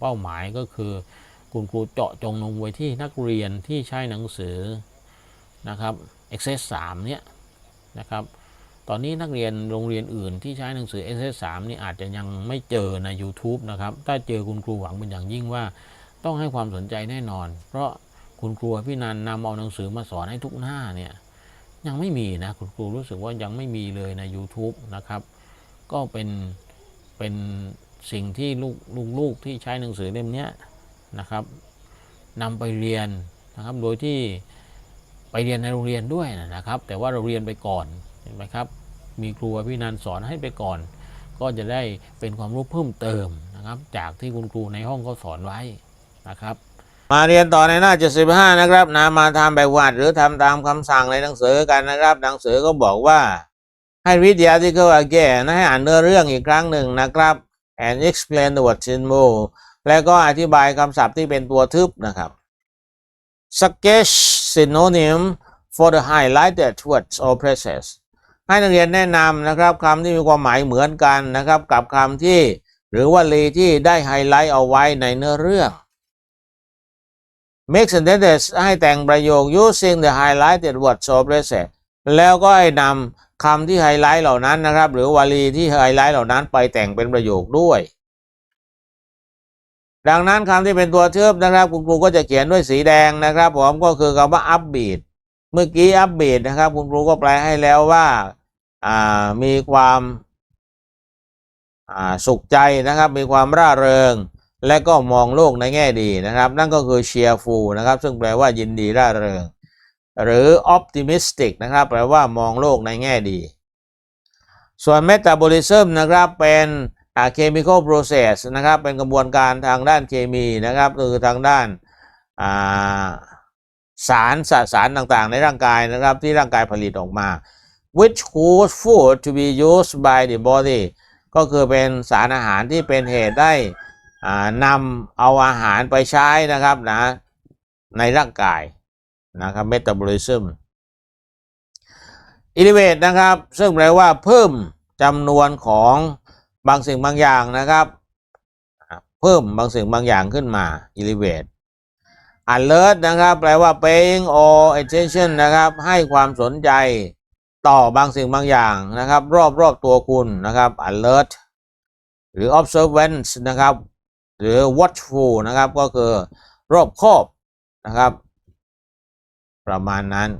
เป้าหมายก็คือ คุณครูเจาะจงลงไว้ที่นักเรียนที่ใช้หนังสือนะครับ Access 3เนี่ยนะครับตอนนี้นักเรียนโรงเรียนอื่นที่ใช้หนังสือ Access 3นี่อาจจะยังไม่เจอใน YouTube นะครับ ถ้าเจอคุณครูหวังเป็นอย่างยิ่งว่า ต้องให้ความสนใจแน่นอน เพราะคุณครูพี่นันนำเอาหนังสือมาสอนให้ทุกหน้าเนี่ยยังไม่มีนะคุณครูรู้สึกว่ายังไม่มีเลยใน YouTube นะครับ ก็เป็นเป็น สิ่งที่ลูกลูกที่ใช้หนังสือเล่มนี้นะครับนำไปเรียนนะครับ โดยที่ไปเรียนในโรงเรียนด้วยนะครับ แต่ว่าเราเรียนไปก่อนเห็นไหมครับ มีครูพี่นันสอนให้ไปก่อน ก็จะได้เป็นความรู้เพิ่มเติมนะครับ จากที่คุณครูในห้องเขาสอนไว้นะครับ มาเรียนต่อในหน้า 75 นะครับนะมาทำแบบวาดหรือทำตามคำสั่งในหนังสือกันนะครับ หนังสือก็บอกว่าให้ read the article again ให้อ่านเนื้อเรื่องอีกครั้งหนึ่งนะครับ and explain the words in more แล้วก็อธิบายคำศัพท์ที่เป็นตัวทึบนะครับ suggest synonym for the highlighted words or phrases ให้นักเรียนแนะนำนะครับคำที่มีความหมายเหมือนกันนะครับ กับคำที่หรือวลีที่ได้ไฮไลท์เอาไว้ในเนื้อเรื่อง make sentences ให้แต่งประโยค using the highlighted words or phrases แล้วก็ให้นำ คำที่ไฮไลท์เหล่านั้นนะครับ หรือวลีที่ไฮไลท์เหล่านั้นไปแต่งเป็นประโยคด้วย ดังนั้นคำที่เป็นตัวเชื่อมนะครับ คุณครูก็จะเขียนด้วยสีแดงนะครับ ผมก็คือคำว่า upbeat เมื่อกี้ upbeat นะครับ คุณครูก็แปลให้แล้วว่าอ่ามีความอ่าสุขใจนะครับ มีความร่าเริง และก็มองโลกในแง่ดีนะครับ นั่นก็คือ cheerful นะครับ ซึ่งแปลว่ายินดีร่าเริง หรือ optimistic นะครับ แปลว่ามองโลกในแง่ดี ส่วน metabolism นะครับ เป็นอ่า chemical process นะครับ เป็นกระบวนการทางด้านเคมีนะครับ คือทางด้านอ่าสารสสารต่างๆ ในร่างกายนะครับ ที่ร่างกายผลิตออกมา which cause food to be used by the body ก็คือเป็นสารอาหารที่เป็นเหตุได้นำเอาอาหารไปใช้นะครับนะในร่างกาย นะครับ metabolism elevate นะครับ ซึ่งแปลว่าเพิ่มจำนวนของบางสิ่งบางอย่างนะครับ เพิ่มบางสิ่งบางอย่างขึ้นมา elevate alert นะครับ แปลว่า paying or attention นะครับ ให้ความสนใจต่อบางสิ่งบางอย่างนะครับ รอบรอบตัวคุณนะครับ alert หรือ observance นะครับ หรือ watchful นะครับ ก็คือรอบคอบนะครับ ประมาณนั้น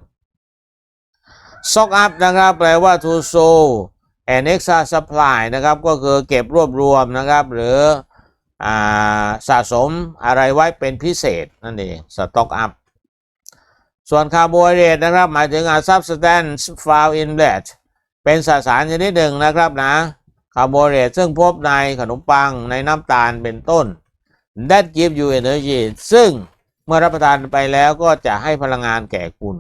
stock up นะครับ แปลว่า to sow an extra supply นะครับ ก็คือเก็บรวบรวมนะครับ หรืออสะสมอะไรไว้เป็นพิเศษ นั่นเอง stock up ส่วนคาร์โบไฮเดรตนะครับ หมายถึง a substance found in bread เป็นสสารชนิดหนึ่งนะครับนะคาร์โบไฮเดรตซึ่งพบในขนมปังในน้ำตาลเป็นต้น that give you energy ซึ่ง เมื่อรับประทานไปแล้วก็จะให้พลังงานแก่คุณ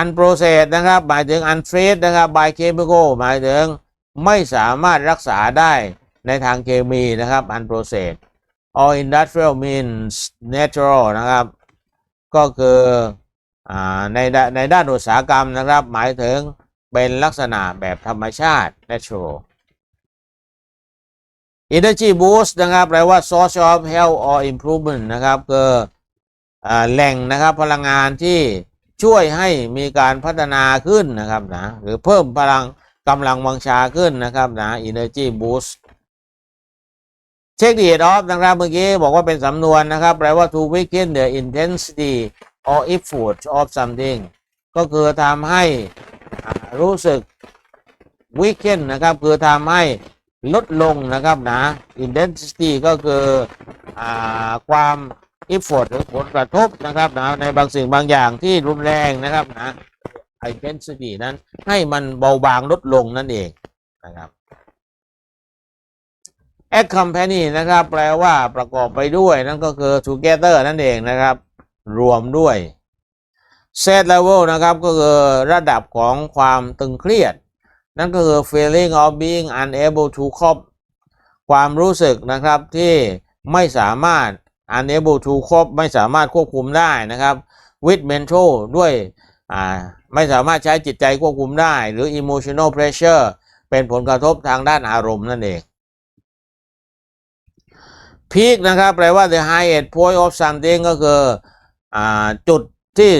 unprocessed นะครับหมายถึง unfreeze นะครับ by chemical หมายถึงไม่สามารถรักษาได้ในทางเคมีนะครับ unprocessed or industrial means natural นะครับ ก็คืออในในด้านอุตสาหกรรมนะครับ หมายถึงเป็นลักษณะแบบธรรมชาติ natural energy boost นะครับแปลว่า source of health or improvement นะครับคือแหล่งนะครับพลังงานที่ช่วยให้มีการพัฒนาขึ้นนะครับนะหรือเพิ่มพลังกำลังวังชาขึ้นนะครับนะ energy boost เช็คดีดอฟนะครับเมื่อกี้บอกว่าเป็นสำนวนนะครับ แปลว่า to weaken the intensity or effort of something ก็คือทำให้รู้สึก weaken นะครับ คือทำให้ ลดลงนะครับนะ intensity ก็คืออความ effort หรือผลกระทบนะครับนะในบางสิ่งบางอย่างที่รุนแรงนะครับนะ intensity นั้นให้มันเบาบางลดลงนั่นเองนะครับ accompany นะครับ แปลว่าประกอบไปด้วยนั่นก็คือ together นั่นเองนะครับ รวมด้วย set level นะครับ ก็คือระดับของความตึงเครียด นั่นก็คือ feeling of being unable to cope ความรู้สึกนะครับที่ไม่สามารถ unable to cope ไม่สามารถควบคุมได้นะครับ with mental ด้วยไม่สามารถใช้จิตใจควบคุมได้ หรือ emotional pressure เป็นผลกระทบทางด้านอารมณ์นั่นเอง peak นะครับแปลว่า the highest point of something ก็คืออจุดที่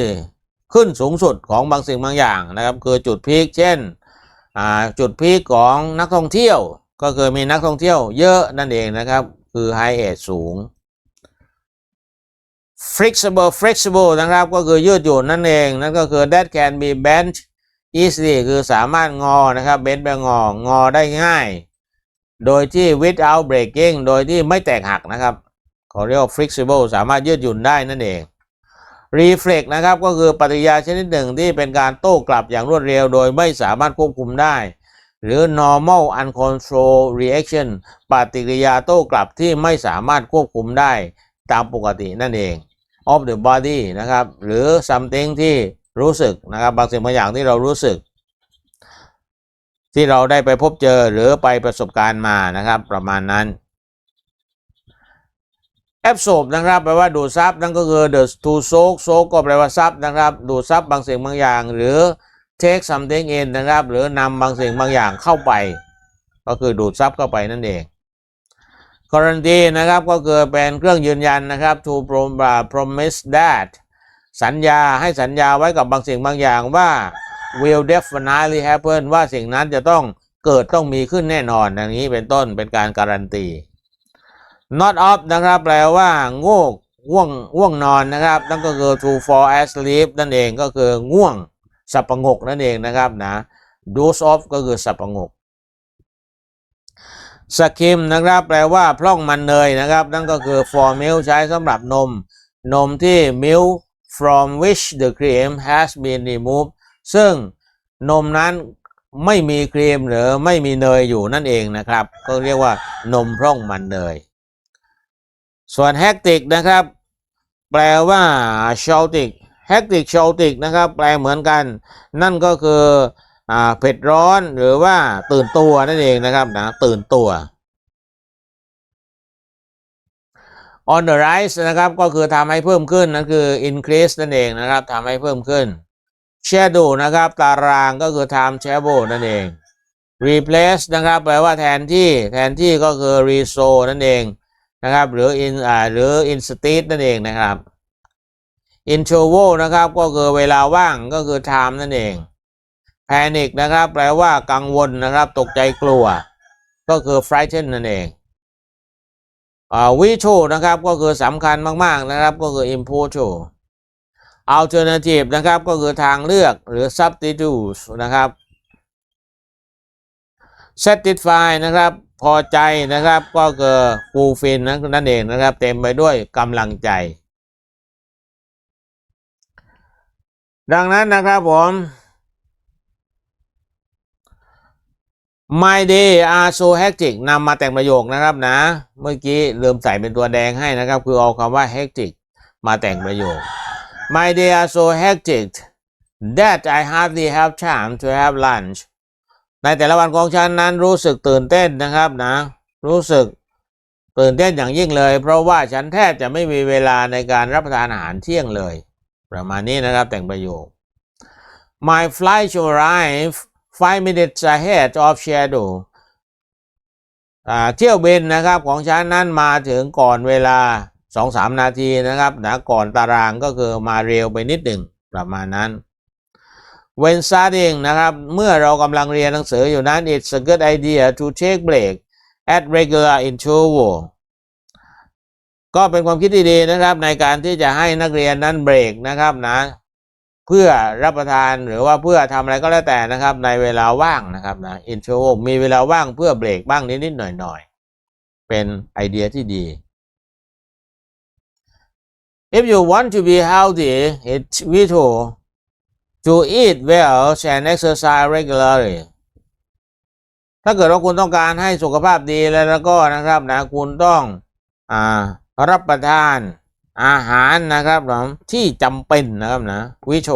ขึ้นสูงสุดของบางสิ่งบางอย่างนะครับ คือจุดพีคเช่น จุดพีคของนักท่องเที่ยว ก็คือมีนักท่องเที่ยวเยอะนั่นเองนะครับ คือ highest สูง flexible flexible นะครับ ก็คือยืดหยุ่นนั่นเอง นั่นก็คือ that can be bent easily คือสามารถงอนะครับ bend ไปงอ งอได้ง่าย โดยที่ without breaking โดยที่ไม่แตกหักนะครับเขาเรียกว่า flexible สามารถยืดหยุ่นได้นั่นเอง reflex นะครับก็คือปฏิกิริยาชนิดหนึ่งที่เป็นการโต้กลับอย่างรวดเร็ว โดยไม่สามารถควบคุมได้ หรือ normal uncontrolled reaction ปฏิกิริยาโต้กลับที่ไม่สามารถควบคุมได้ตามปกตินั่นเอง of the body นะครับ หรือ something ที่รู้สึกนะครับบางสิ่งบางอย่างที่เรารู้สึก ที่เราได้ไปพบเจอหรือไปประสบการณ์มานะครับ ประมาณนั้น absorb นะครับแปลว่าดูดซับนั่นก็คือ the to soak soak ก็แปลว่าซับนะครับดูดซับบางสิ่งบางอย่าง หรือ take something in นะครับ หรือนำบางสิ่งบางอย่างเข้าไป ก็คือดูดซับเข้าไปนั่นเอง guarantee นะครับก็คือเป็นเครื่องยืนยันนะครับ to promise that สัญญาให้สัญญาไว้กับบางสิ่งบางอย่างว่า will definitely happen ว่าสิ่งนั้นจะต้องเกิดต้องมีขึ้นแน่นอนอย่างนี้เป็นต้นเป็นการการันตี not of นะครับ แปลว่าง่วงง่วงง่วงนอนนะครับ นั่นก็คือ to fall asleep นั่นเองก็คือง่วงสับประงกนั่นเองนะครับนะ doze off ก็คือสับประงกสกิมนะครับแปลว่าพร่องมันเนยนะครับ นั่นก็คือ for milk ใช้สำหรับนม นมที่ milk from which the cream has been removed ซึ่งนมนั้นไม่มีครีมหรือไม่มีเนยอยู่นั่นเองนะครับ ก็เรียกว่านมพร่องมันเนย ส่วน hectic นะครับ แปลว่า shouting hectic shouting นะครับ แปลเหมือนกัน นั่นก็คืออ่าเผ็ดร้อนหรือว่าตื่นตัวนั่นเองนะครับนะตื่นตัว on the rise นะครับก็คือทำให้เพิ่มขึ้นนั่นคือ increase นั่นเองนะครับทำให้เพิ่มขึ้น shadow นะครับตารางก็คือ time shadow นั่นเอง replace นะครับแปลว่าแทนที่แทนที่ก็คือ reso นั่นเอง นะครับ หรืออ่าหรือ instead นั่นเองนะครับ interval นะครับก็คือเวลาว่างก็คือ time นั่นเอง panic นะครับ แปลว่ากังวลนะครับ ตกใจกลัว ก็คือ frighten นั่นเองอ่า vital นะครับก็คือสำคัญมากๆนะครับ ก็คือ important alternative นะครับก็คือทางเลือกหรือ substitute นะครับ satisfy นะครับ พอใจนะครับก็คือ fulfill นั่นนั่นเองนะครับ เต็มไปด้วยกำลังใจ ดังนั้นนะครับผม My day are so hectic นำมาแต่งประโยคนะครับนะ เมื่อกี้ลืมใส่เป็นตัวแดงให้นะครับ คือเอาคำว่า hectic มาแต่งประโยค My day are so hectic that I hardly have time to have lunch ในแต่ละวันของฉันนั้นรู้สึกตื่นเต้นนะครับนะ รู้สึกตื่นเต้นอย่างยิ่งเลย เพราะว่าฉันแทบจะไม่มีเวลาในการรับประทานอาหารเที่ยงเลย ประมาณนี้นะครับแต่งประโยค My flight should arrive five minutes ahead of schedule เที่ยวบินนะครับของฉันนั้นมาถึงก่อนเวลา 2-3 นาทีนะครับนะก่อนตารางก็คือมาเร็วไปนิดหนึ่งประมาณนั้น When studying นะครับ เมื่อเรากำลังเรียนหนังสืออยู่นั้น it's a good idea to take break at regular interval ก็เป็นความคิดที่ดีนะครับ ในการที่จะให้นักเรียนนั้นเบรกนะครับนะ เพื่อรับประทานหรือว่าเพื่อทำอะไรก็แล้วแต่นะครับ ในเวลาว่างนะครับนะ interval มีเวลาว่างเพื่อเบรกบ้างนิดๆหน่อยๆ เป็นไอเดียที่ดี If you want to be healthy it's vital to eat well and exercise regularly ถ้าเกิดว่าคุณต้องการให้สุขภาพดีแล้วแล้วก็นะครับนะคุณต้องอ่ารับประทานอาหารนะครับผมที่จำเป็นนะครับนะวิโช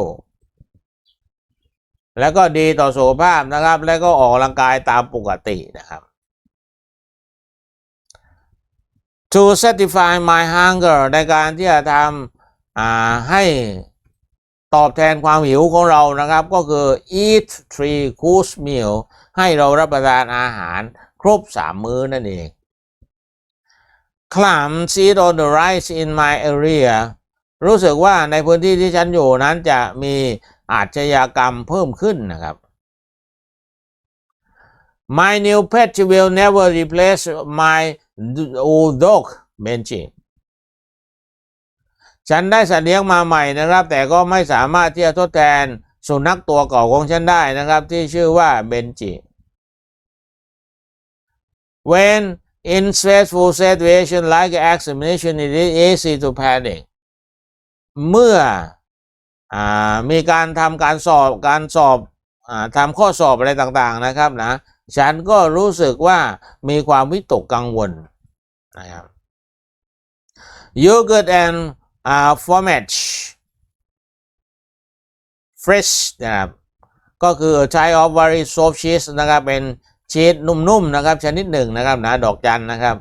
แล้วก็ดีต่อสุขภาพนะครับ แล้วก็ออกกำลังกายตามปกตินะครับ to satisfy my hunger ในการที่จะทำให้ ตอบแทนความหิวของเรานะครับ ก็คือ eat three course meal ให้เรารับประทานอาหารครบสามมื้อนั่นเอง Clam seed on the rise in my area รู้สึกว่าในพื้นที่ที่ฉันอยู่นั้นจะมีอาชญากรรมเพิ่มขึ้นนะครับ My new pet will never replace my old dog Benji ฉันได้สัตว์เลี้ยงมาใหม่นะครับ แต่ก็ไม่สามารถที่จะทดแทนสุนัขตัวเก่าของฉันได้นะครับ ที่ชื่อว่าเบนจิ When in stressful situation like examination it is easy to panic เมื่ออมีการทำการสอบการสอบอทำข้อสอบอะไรต่างๆนะครับนะฉันก็รู้สึกว่ามีความวิตกกังวลนะครับ yogurt and uh, fromage fresh นะครับก็คือ type of very soft cheese นะครับเป็นชีสนุ่มๆนะครับชนิดหนึ่งนะครับนะดอกจันนะครับ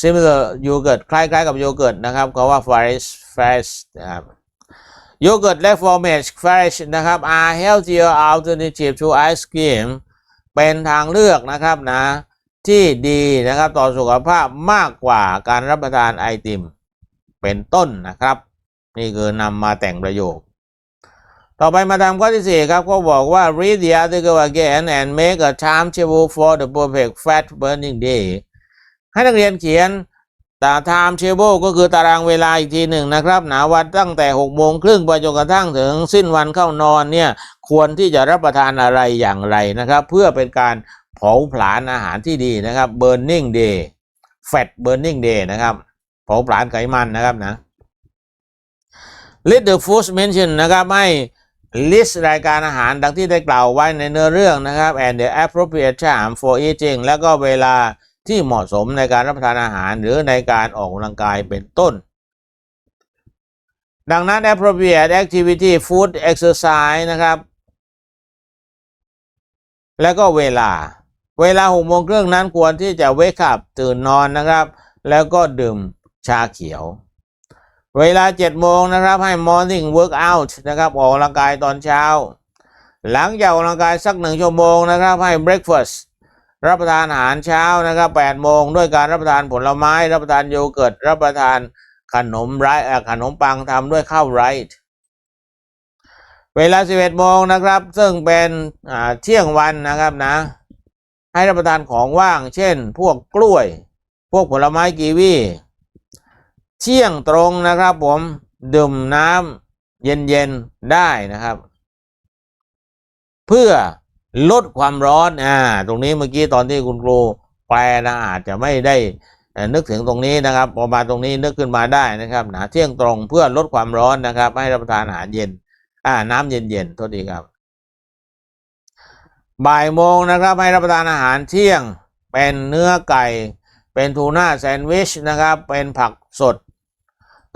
similar yogurt คล้ายๆกับโยเกิร์ตนะครับเขาว่า fresh fresh นะครับโยเกิร์ตและ fromage fresh นะครับ are healthier alternative to ice cream เป็นทางเลือกนะครับนะที่ดีนะครับต่อสุขภาพมากกว่าการรับประทานไอติม เป็นต้นนะครับ นี่คือนำมาแต่งประโยค ต่อไปมาทำข้อที่ 4 ครับก็บอกว่า read the article again and make a timetable for the perfect fat burning day ให้นักเรียนเขียนตา timetable ก็คือตารางเวลาอีกทีหนึ่งนะครับหนาวันตั้งแต่6โมงครึ่งไปจนกระทั่งถึงสิ้นวันเข้านอนเนี่ยควรที่จะรับประทานอะไรอย่างไรนะครับ เพื่อเป็นการเผาผลาญอาหารที่ดีนะครับ burning day fat burning day นะครับ เผาผลาญไขมันนะครับนะ list the foods mentioned นะครับให้ list รายการอาหารดังที่ได้กล่าวไว้ในเนื้อเรื่องนะครับ and the appropriate time for eating แล้วก็เวลาที่เหมาะสมในการรับประทานอาหารหรือในการออกกำลังกายเป็นต้น ดังนั้น appropriate activity food exercise นะครับ แล้วก็เวลา เวลาหกโมงครึ่งนั้นควรที่จะเวคับตื่นนอนนะครับ แล้วก็ดื่ม ชาเขียว เวลาเจ็ดโมงนะครับให้ morning workout นะครับออกกำลังกายตอนเช้า หลังจากออกกำลังกายสักหนึ่งชั่วโมงนะครับให้ breakfast รับประทานอาหารเช้านะครับแปดโมงด้วยการรับประทานผลไม้ รับประทานโยเกิร์ต รับประทานขนมไรขนมปังทำด้วยข้าวไรซ์เวลาสิบเอ็ดโมงนะครับ ซึ่งเป็นเที่ยงวันนะครับนะ ให้รับประทานของว่าง เช่น พวกกล้วย พวกผลไม้กีวี เที่ยงตรงนะครับ ผมดื่มน้ำเย็นๆได้นะครับ เพื่อลดความร้อนอ่าตรงนี้เมื่อกี้ตอนที่คุณครูแปลนะอาจจะไม่ได้นึกถึงตรงนี้นะครับพอมาตรงนี้นึกขึ้นมาได้นะครับนะเที่ยงตรงเพื่อลดความร้อนนะครับ ให้รับประทานอาหารเย็น อ่า น้ำเย็นๆโทษทีครับ บ่ายโมงนะครับ ให้รับประทานอาหารเที่ยง เป็นเนื้อไก่ เป็นทูน่าแซนด์วิชนะครับ เป็นผักสด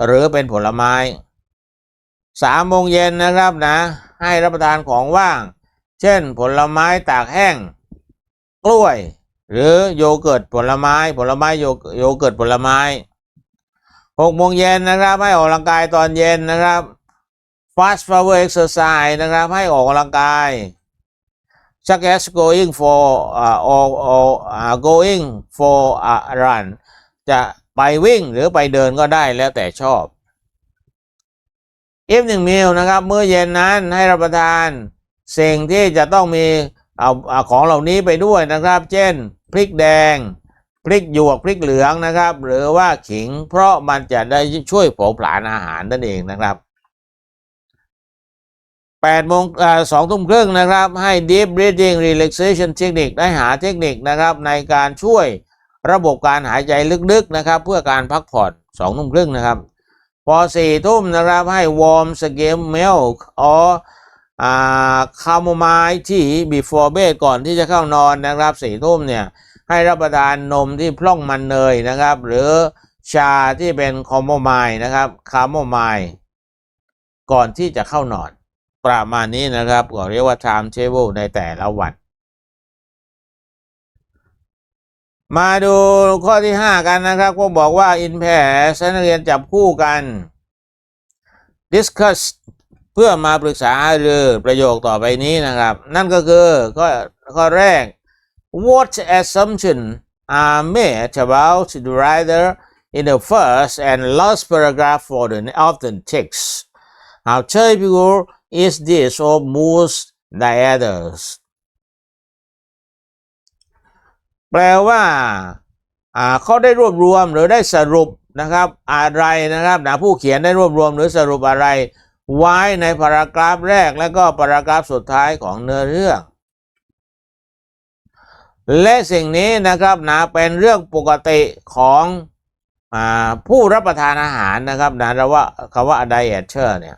หรือเป็นผลไม้สามโมงเย็นนะครับนะ ให้รับประทานของว่าง เช่น ผลไม้ตากแห้ง กล้วย หรือโยเกิร์ตผลไม้ ผลไม้โยโยเกิร์ตผลไม้หกโมงเย็นนะครับให้ออกกำลังกายตอนเย็นนะครับ fast power exercise นะครับให้ออกกำลังกาย such as going for uh, or, or uh, going for a run จะ ไปวิ่งหรือไปเดินก็ได้แล้วแต่ชอบ evening meal นะครับมื้อเย็นนั้นให้รับประทานสิ่งที่จะต้องมีเอาเอาของเหล่านี้ไปด้วยนะครับ เช่น พริกแดง พริกหยวกพริกเหลืองนะครับ หรือว่าขิงเพราะมันจะได้ช่วยเผาผลาญอาหารนั่นเองนะครับแปดโมงสองทุ่มครึ่งนะครับ ให้ deep breathing relaxation technique ได้หาเทคนิคนะครับในการช่วย ระบบการหายใจลึกๆนะครับ เพื่อการพักผ่อนสองทุ่มครึ่งนะครับ พอสี่ทุ่มนะครับให้ warm skim milk or อ่าคาโมไมล์ที่ before bed ก่อนที่จะเข้านอนนะครับสี่ทุ่มเนี่ยให้รับประทานนมที่พร่องมันเนยนะครับ หรือชาที่เป็นคาโมไมล์นะครับคาโมไมล์ก่อนที่จะเข้านอน ประมาณนี้นะครับก็เรียกว่า time table ในแต่ละวัน มาดูข้อที่5กันนะครับ ก็บอกว่า in pairs นักเรียนจับคู่กัน discuss เพื่อมาปรึกษาหรือประโยคต่อไปนี้นะครับ นั่นก็คือข้อข้อแรก what assumption are made about the writer in the first and last paragraph for the of the text. How typical is this of most diathers? แปลว่าอ่าเขาได้รวบรวมหรือได้สรุปนะครับอะไรนะครับนะผู้เขียนได้รวบรวมหรือสรุปอะไร ไว้ในพารากราฟแรกและก็พารากราฟสุดท้ายของเนื้อเรื่อง และสิ่งนี้นะครับนะเป็นเรื่องปกติของอาผู้รับประทานอาหารนะครับนะเราว่าคำว่า dietcher เนี่ย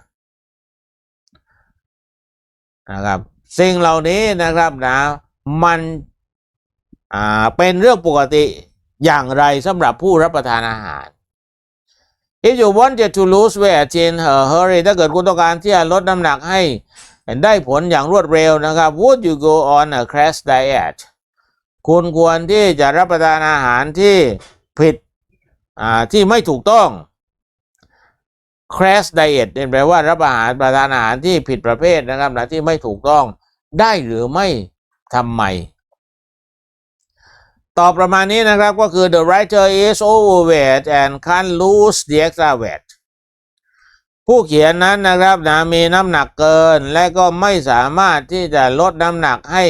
นะครับสิ่งเหล่านี้นะครับนะมัน อ่าเป็นเรื่องปกติอย่างไรสำหรับผู้รับประทานอาหาร If you wanted to lose weight in a hurry ถ้าเกิดคุณต้องการที่จะลดน้ำหนักให้ได้ผลอย่างรวดเร็วนะครับ Would you go on a crash diet คุณควรที่จะรับประทานอาหารที่ผิดที่ไม่ถูกต้อง crash diet เนี่ยแปลว่ารับอาหารประทานอาหารที่ผิดประเภทนะครับนะที่ไม่ถูกต้องได้หรือไม่ทำไม ตอบประมาณนี้นะครับก็คือ the writer is overweight and can't lose the extra weight ผู้เขียนนั้นนะครับนะมีน้ำหนักเกิน และก็ไม่สามารถที่จะลดน้ำหนักให้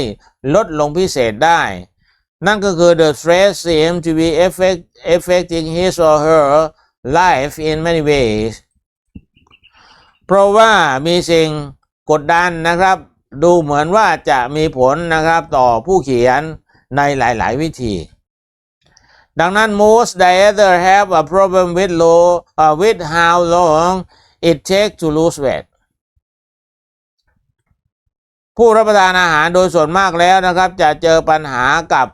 ลดลงพิเศษได้ นั่นก็คือ the stress seems to be affect, affecting his or her life in many ways เพราะว่ามีสิ่งกดดันนะครับ ดูเหมือนว่าจะมีผลนะครับต่อผู้เขียน ในหลาย ๆ วิธี ดังนั้น most dieters have a problem with low uh, with how long it takes to lose weight ผู้รับประทานอาหารโดยส่วนมากแล้วนะครับ จะเจอปัญหากับ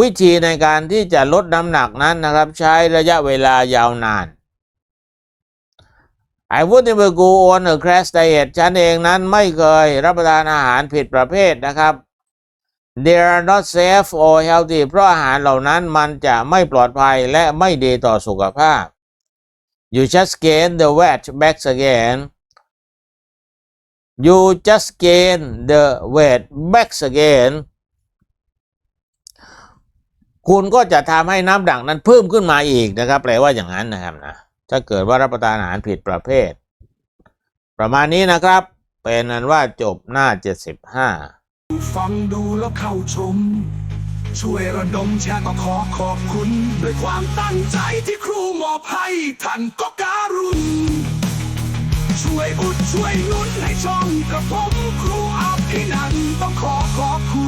วิธีในการที่จะลดน้ำหนักนั้นนะครับ ใช้ระยะเวลายาวนาน I would never go on a crash diet ฉันเองนั้นไม่เคยรับประทานอาหารผิดประเภทนะครับ They are not safe or healthy เพราะอาหารเหล่านั้นมันจะไม่ปลอดภัยและไม่ดีต่อสุขภาพ You just gain the weight back again You just gain the weight back again คุณก็จะทำให้น้ำหนักนั้นเพิ่มขึ้นมาอีกนะครับ แปลว่าอย่างนั้นนะครับนะ ถ้าเกิดว่ารับประทานอาหารผิดประเภท ประมาณนี้นะครับ เป็นนั้นว่าจบหน้า 75 ฟังดูแล้วเข้าชม ช่วยระดมแชร์ก็ขอขอบคุณ ด้วยความตั้งใจที่ครูมอบให้ท่านก็การุณ ช่วยอุดช่วยนุนให้ช่องกระผมครูอาภินันต้องขอขอบคุณ